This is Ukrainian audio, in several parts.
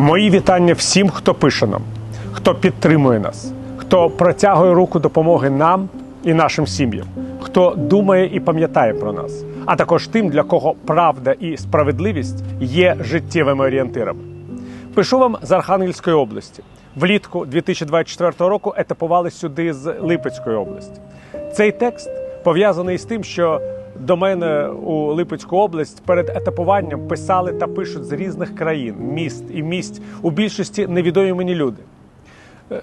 Мої вітання всім, хто пише нам, хто підтримує нас, хто протягує руку допомоги нам і нашим сім'ям, хто думає і пам'ятає про нас, а також тим, для кого правда і справедливість є життєвими орієнтирами. Пишу вам з Архангельської області. Влітку 2024 року етапували сюди з Липецької області. Цей текст пов'язаний з тим, що до мене у Липецьку область перед етапуванням писали та пишуть з різних країн, міст і місць у більшості невідомі мені люди.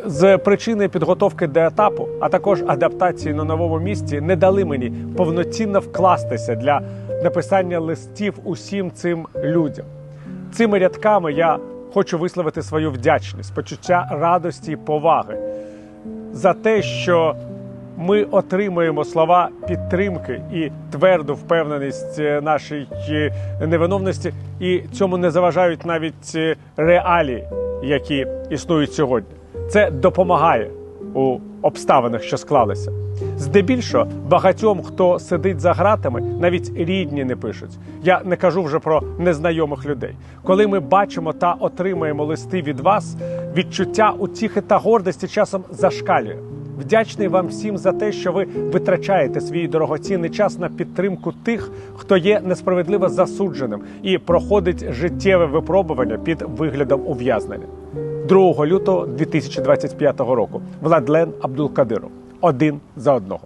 З причини підготовки до етапу, а також адаптації на новому місці, не дали мені повноцінно вкластися для написання листів усім цим людям. Цими рядками я хочу висловити свою вдячність, почуття радості і поваги за те, що ми отримуємо слова підтримки і тверду впевненість е, нашій е, невиновності, і цьому не заважають навіть е, реалії, які існують сьогодні. Це допомагає у обставинах, що склалися. Здебільшого багатьом, хто сидить за гратами, навіть рідні не пишуть. Я не кажу вже про незнайомих людей. Коли ми бачимо та отримаємо листи від вас, відчуття утіхи та гордості часом зашкалює. Вдячний вам всім за те, що ви витрачаєте свій дорогоцінний час на підтримку тих, хто є несправедливо засудженим і проходить життєве випробування під виглядом ув'язнення. 2 лютого 2025 року Владлен Абдулкадиров один за одного.